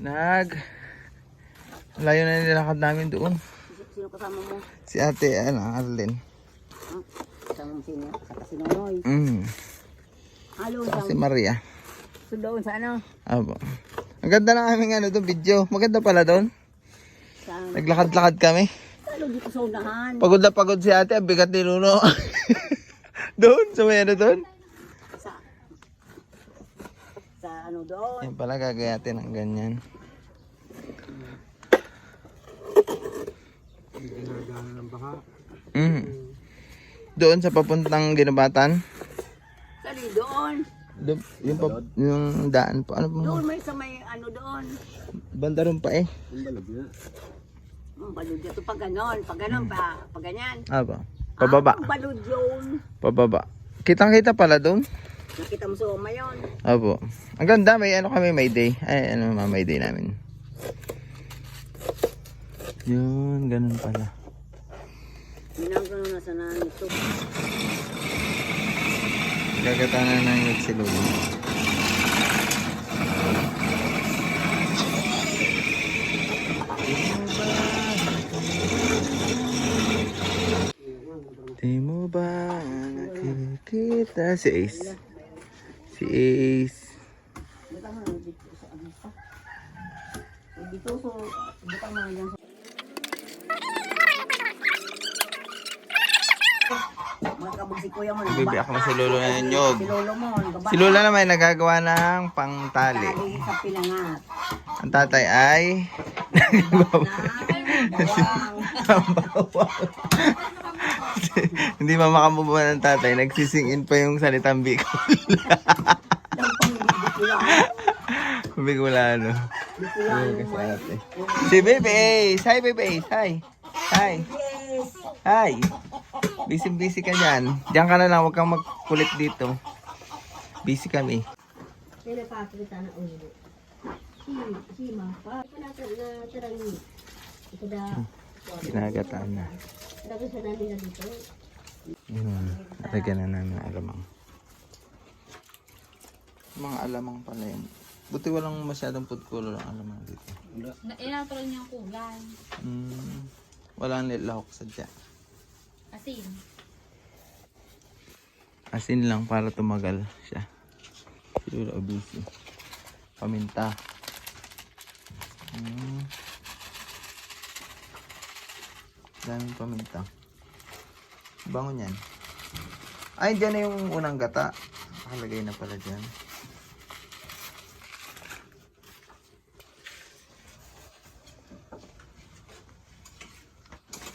Nag... Layo na nilakad namin doon. Sino kasama mo? Si ate, ano, Arlen. Huh? Kasama mo sino? Sa Kasinonoy. Mm. Halo, Si sa Maria. so doon sa ano? Abo. Ang ganda ng aming ano doon, video. Maganda pala doon. Sa Naglakad-lakad kami. halo dito sa unahan. Pagod na pagod si ate, ang bigat ni Nuno. doon, sa may ano doon. Sa sa ano doon. Yan pala, gagayatin ng ganyan. Mm. Doon sa papuntang ginabatan. Sali doon. Doon, yung, pa, yung daan po. Ano po? Doon may sa may ano doon. Banda ron pa eh. Hmm, balod dito pag ganon. Pag ganon pa. Pag ganyan. Aba. Pababa. Ah, balod yun. Pababa. Kitang kita pala doon. Nakita mo sa uma yun. Opo. Ang ganda, may ano kami, may day. Ay, ano, ma- may day namin. Yun, ganun pala. Ginagawa na sa namin ito. Gagatanan na yung si Lolo. Di mo ba nakikita si Ace? Ano kuya mo. Bibiyak na si Lolo na yung nyog. Si lolo Lola naman ay nagagawa ng pangtali. Ang tatay ay Na, bawang. hindi pa makamubuhan ng tatay. Nagsisingin pa yung salitang Bicol. Bicolano. Ate. Si Baby Ace. Hi Baby Ace. Hi. Hi. Hi. Busy-busy ka dyan. Diyan ka na lang. Huwag kang magkulit dito. Busy kami. Sila pa kita na ulo. Si, si ma pa. Ito na na tarang Ito da. Ginagataan na. Dapat sa namin na dito. Yun. Lagyan na namin ng alamang. Mga alamang pala yun. Buti walang masyadong food color ang alamang dito. Na, inatro niya ang kulay. Mm, walang nilahok sadya. Asin. Asin lang para tumagal siya. Siguro obisi. Paminta. Mm. Daming paminta. Bango niyan. Ay, dyan na yung unang gata. Nakalagay na pala dyan.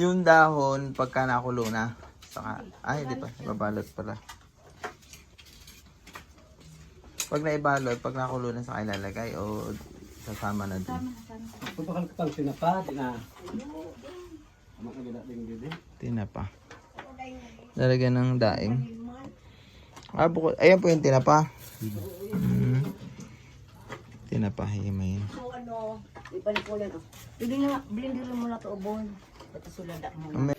Yung dahon, pagka nakulo na, saka, ay, di pa, ibabalot pala. Pag naibalot, pag nakulo na, saka ilalagay o sasama na din. Kung bakal ka pang sinapa, di na. Tinapa. Lalagyan ng daing. Ah, bukod. Ayan po yung tinapa. Mm. Tinapa, himayin. So ano, ibalik ko lang. Hindi na, blender mo na to ubon. Ito sulada mo.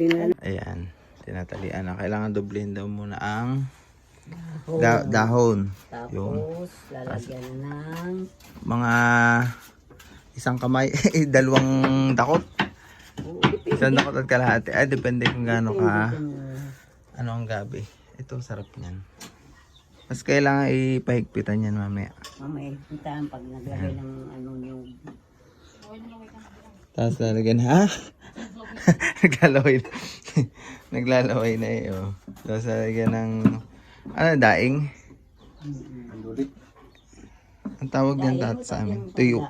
Pinan. Ayan. Tinatalian na. Kailangan doblehin daw muna ang da- dahon. Yung Tapos, lalagyan ng mga isang kamay, eh, dalawang dakot. Isang dakot at kalahati. Ay, depende kung gaano ka, ano ang gabi. Ito, sarap niyan. Mas kailangan ipahigpitan yan mamaya. Mamaya, puntahan pag naglagay ng ano yung Tapos lalagyan, ha? Naglalaway na. Naglalaway na eh, oh. Tapos lalagyan ng, ano, daing. Ang dulit. Ang tawag niyan tat sa amin. Tuyo.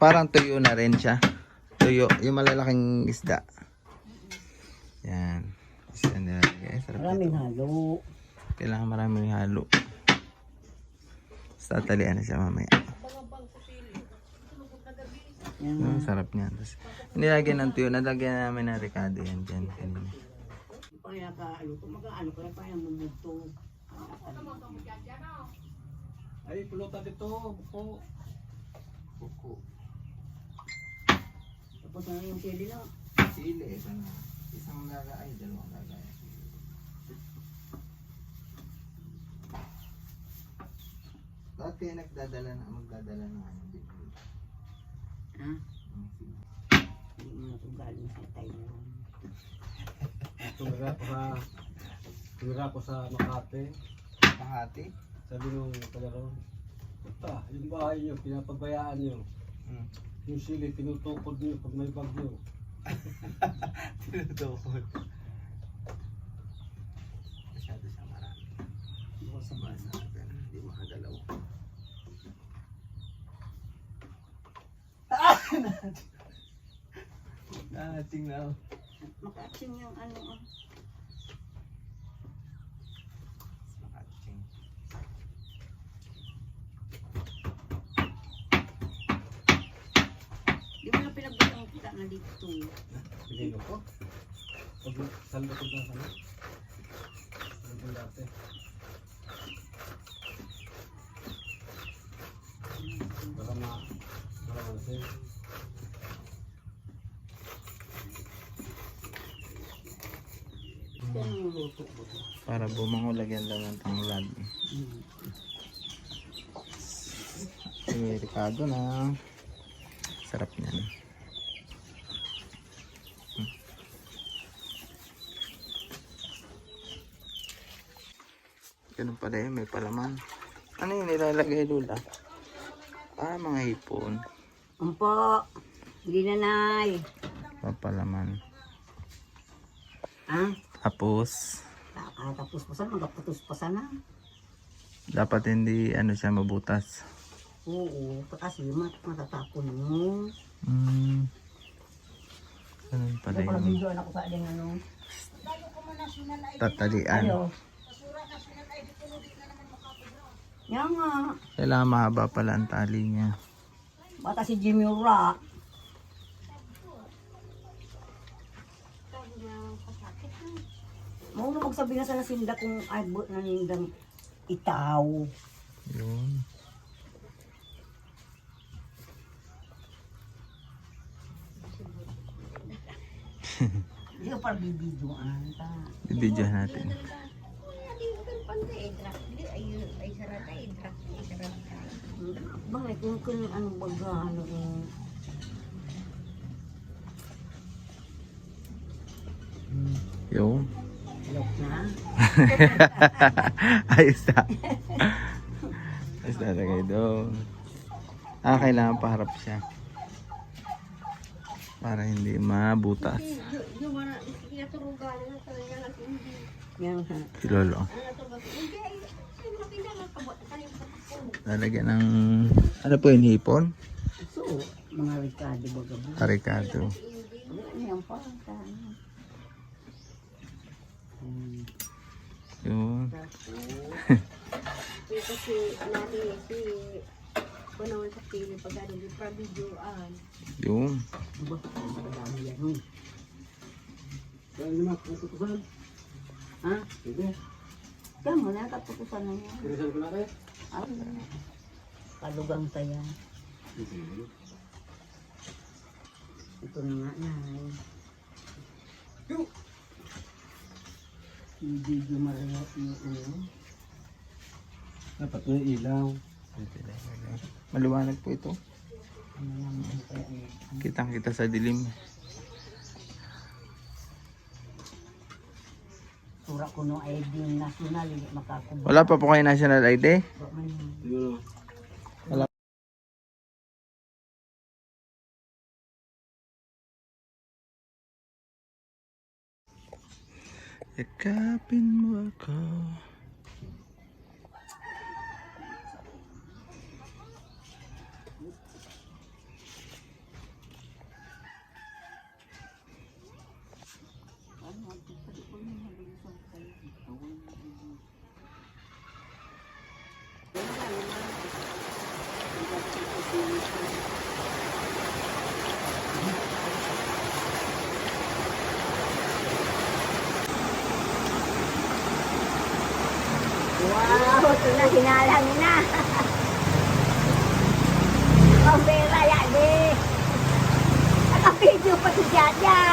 Parang tuyo na rin siya. Tuyo. Yung malalaking isda. Yan. Isda nilalagay. Sarap Maraming halo. Kailangan maraming halo. Tatalian na siya mamaya. Yan. Ang sarap niyan. Tapos nilagyan ng tuyo. Nalagyan namin ng ricado yan dyan kanina. Kaya ka, ano, kung mag-ano, kaya kaya mumugto. Ay, pulutan dito. Buko. Buko. Tapos na yung sili na. Sili, ito na. Isang gaga, ay, dalawang gaga. Bakit kayo nagdadala na, magdadala na ano, bibili? Ha? Hindi mo na ito galing sa Taiwan. Tumira ko sa... Tumira ko sa Makati. Mahati? Sabi nung kalaro, Puta, yung bahay niyo, pinapabayaan niyo. Hmm. Yung sili, tinutukod niyo pag may bagyo. Tinutukod. Masyado siya marami. Bukas sa Basa natin, hindi makagalaw. Ah, tingnan. Makatsin yung ano. ah. Makaching. Di mo na pinagbutang kita na dito. Pinilo ko. Pag sa likod ng ano. Sa likod dati. Baka ma... Baka ma... Yan ang luto ko. Para bumango lagyan lang ng tanglad. Sige, Ricardo na. Sarap niyan. Hmm. Ganun pala yun, may palaman. Ano yung nilalagay, Lula? Ah, mga hipon. Umpo. Hindi na nay. Papalaman. Ha? Tapos, Kakatapos pa sana. Magaputos pa sana. dapat hindi ano siya mabutas. Oo. Kasi mat matatapon mo. Hmm. Ganun pala Kaya pala yun. video anak ko sa aling ano. Tatalian. Ayo. Yan nga. Kailangan mahaba pala ang tali niya. Bata si Jimmy Ra. Mau na magsabi na sana sinda kung abot na nindang itaw. Yun. Hindi ko para bibidyoan ta. Bibidyo natin. Bakit kung kung ano baga ano na. Ayos na. Ayos na lagay doon. Ah, kailangan paharap siya. Para hindi mabutas. Yan ha. Si Lolo. Lalagyan ng... Ano po yun? Hipon? So, mga ba? Arikado. Ano yan pa? Hmm. Yun. Kasi natin si Panawan sa pili pag ano yung pa videoan. Yun. Diba? Madami yan. Hmm. Kaya naman, natutusan. Ha? Sige. Kaya mo na, katutusan na yan. Pinisan ko na kayo. Ay, kalugang tayo. Ito na nga na. Video marayat mo ano. Dapat may ilaw. Maliwanag po ito. Kitang kita sa dilim. Sura ko no ID yung national, hindi. Wala pa po kayo national ID? Siguro. Yakapin mo ako. Ito na hinalang na. Pambera yan eh. Nakapidyo pati dyan yan.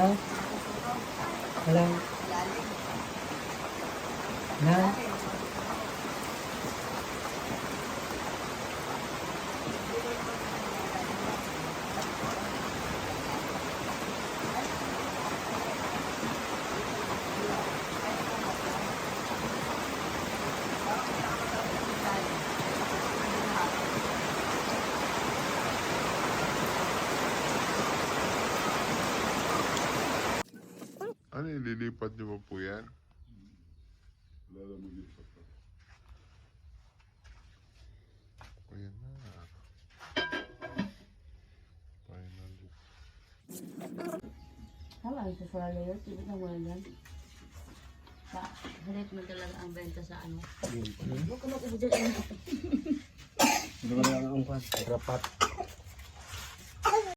Ha? Wala. Na? Ano, ililipat niyo ba po yan? Lalamigin pa pa. Ayan na. Finally. Tama, sa sala yun. Tibig na wala yan. Sa, halit mo talaga ang benta sa ano. Huwag ka mag-ubo dyan. Hindi ko lang ang kwan. Rapat.